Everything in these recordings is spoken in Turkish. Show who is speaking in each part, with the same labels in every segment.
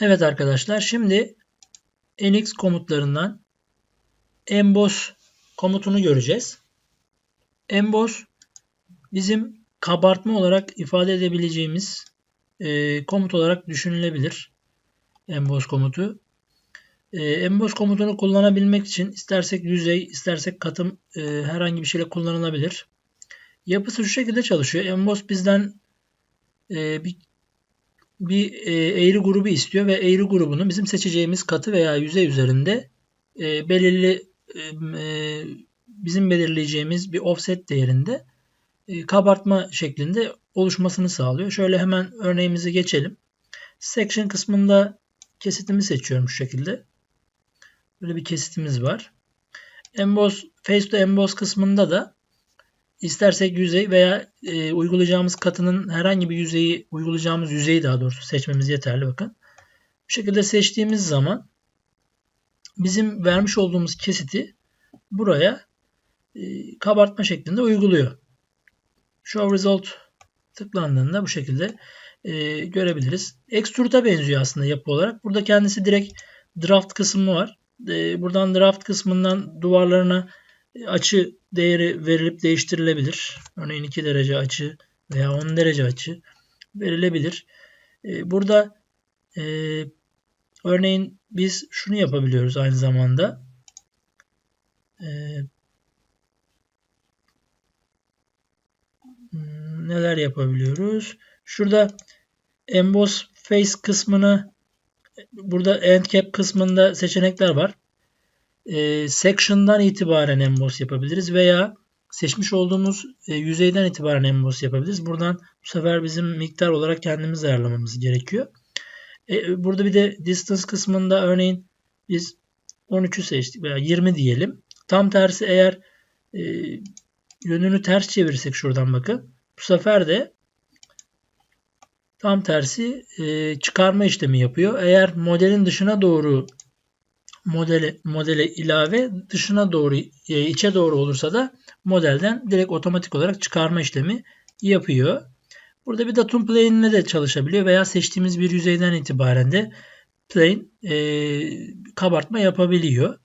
Speaker 1: Evet arkadaşlar şimdi NX komutlarından emboss komutunu göreceğiz. Emboss bizim kabartma olarak ifade edebileceğimiz e, komut olarak düşünülebilir. Emboss komutu. E, emboss komutunu kullanabilmek için istersek yüzey, istersek katım e, herhangi bir şeyle kullanılabilir. Yapısı şu şekilde çalışıyor. Emboss bizden e, bir bir e, eğri grubu istiyor ve eğri grubunu bizim seçeceğimiz katı veya yüzey üzerinde e, belirli e, bizim belirleyeceğimiz bir offset değerinde kabartma şeklinde oluşmasını sağlıyor. Şöyle hemen örneğimizi geçelim. Section kısmında kesitimi seçiyorum şu şekilde. Böyle bir kesitimiz var. Emboss, Face to Emboss kısmında da istersek yüzey veya e, uygulayacağımız katının herhangi bir yüzeyi, uygulayacağımız yüzeyi daha doğrusu seçmemiz yeterli bakın. Bu şekilde seçtiğimiz zaman bizim vermiş olduğumuz kesiti buraya e, kabartma şeklinde uyguluyor. Show Result tıklandığında bu şekilde e, görebiliriz. Extrude'a benziyor aslında yapı olarak. Burada kendisi direkt draft kısmı var. E, buradan draft kısmından duvarlarına açı değeri verilip değiştirilebilir. Örneğin 2 derece açı veya 10 derece açı verilebilir. E, burada e, örneğin biz şunu yapabiliyoruz aynı zamanda. E, neler yapabiliyoruz? Şurada emboss face kısmını burada end cap kısmında seçenekler var. E, section'dan itibaren emboss yapabiliriz veya seçmiş olduğumuz e, yüzeyden itibaren emboss yapabiliriz. Buradan bu sefer bizim miktar olarak kendimiz ayarlamamız gerekiyor. E, burada bir de distance kısmında örneğin biz 13'ü seçtik veya 20 diyelim. Tam tersi eğer e, yönünü ters çevirirsek şuradan bakın. Bu sefer de tam tersi e, çıkarma işlemi yapıyor. Eğer modelin dışına doğru modele, modele ilave dışına doğru e, içe doğru olursa da modelden direkt otomatik olarak çıkarma işlemi yapıyor. Burada bir datum plane ile de çalışabiliyor veya seçtiğimiz bir yüzeyden itibaren de plane e, kabartma yapabiliyor.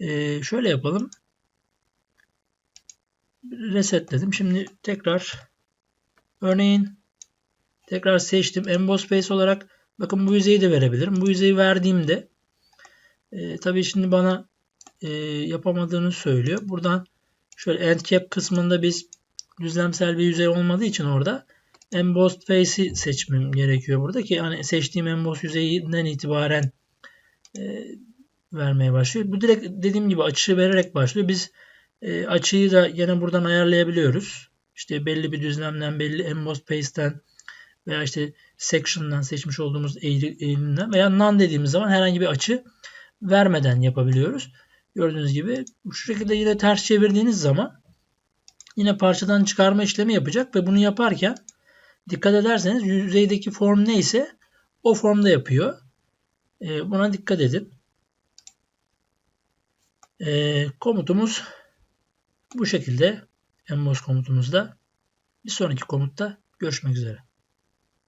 Speaker 1: E, şöyle yapalım. Resetledim. Şimdi tekrar örneğin tekrar seçtim. Emboss face olarak bakın bu yüzeyi de verebilirim. Bu yüzeyi verdiğimde e, tabii şimdi bana e, yapamadığını söylüyor. Buradan şöyle end cap kısmında biz düzlemsel bir yüzey olmadığı için orada embossed face'i seçmem gerekiyor burada ki hani seçtiğim emboss yüzeyinden itibaren e, vermeye başlıyor. Bu direkt dediğim gibi açı vererek başlıyor. Biz e, açıyı da yine buradan ayarlayabiliyoruz. İşte belli bir düzlemden, belli embossed face'ten veya işte section'dan seçmiş olduğumuz eğilimden veya none dediğimiz zaman herhangi bir açı vermeden yapabiliyoruz. Gördüğünüz gibi bu şekilde yine ters çevirdiğiniz zaman yine parçadan çıkarma işlemi yapacak ve bunu yaparken dikkat ederseniz yüzeydeki form neyse o formda yapıyor. E, buna dikkat edin. E, komutumuz bu şekilde emboss komutumuzda. Bir sonraki komutta görüşmek üzere.